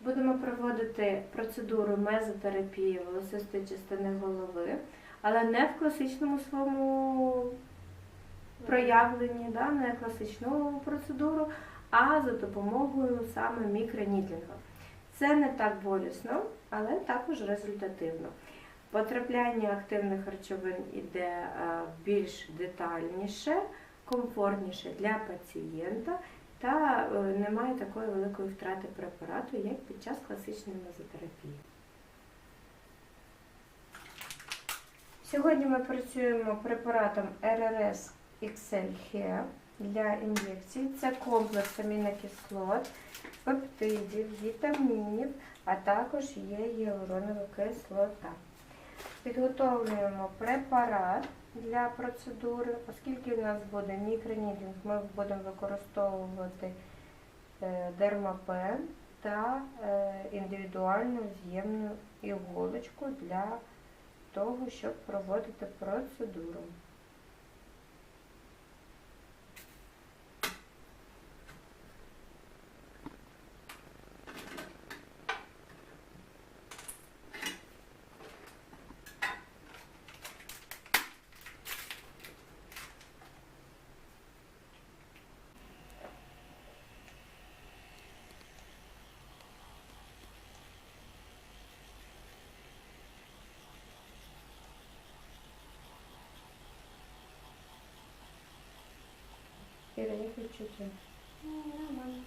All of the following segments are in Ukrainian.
Будемо проводити процедуру мезотерапії волосистої частини голови, але не в класичному своєму проявленні, да, не класичну процедуру, а за допомогою саме мікронідлінга. Це не так болісно, але також результативно. Потрапляння активних речовин іде е, більш детальніше, комфортніше для пацієнта та е, немає такої великої втрати препарату, як під час класичної мезотерапії. Сьогодні ми працюємо препаратом RRS XL Hair для ін'єкцій. Це комплекс амінокислот, пептидів, вітамінів, а також є гіалуронова кислота. Підготовлюємо препарат для процедури, оскільки у нас буде мікронідлінг, ми будемо використовувати е, дермапен та е, індивідуальну з'ємну іголочку для того, щоб проводити процедуру. Як відчуття? Ну, нормально.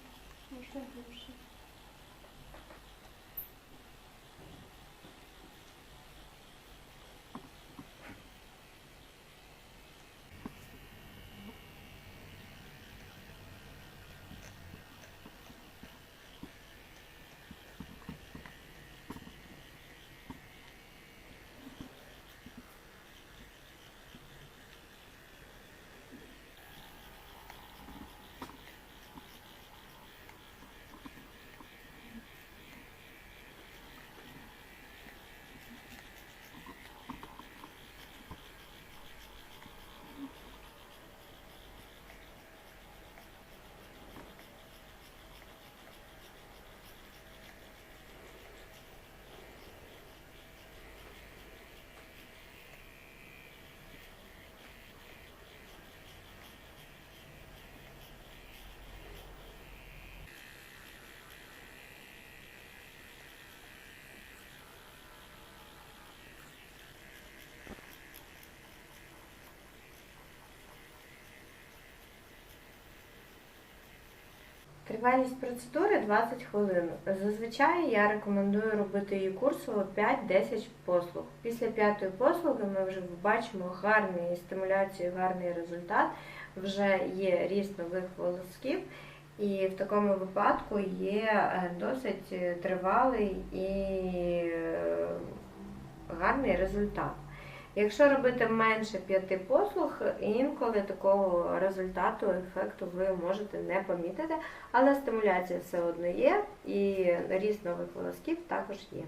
Можна глибше. Тривалість процедури 20 хвилин. Зазвичай я рекомендую робити її курсово 5-10 послуг. Після п'ятої послуги ми вже бачимо гарний стимуляцію, гарний результат. Вже є ріст нових волосків, і в такому випадку є е, досить тривалий і е, гарний результат. Якщо робити менше п'яти послуг, інколи такого результату, ефекту ви можете не помітити, але стимуляція все одно є, і ріст нових волосків також є.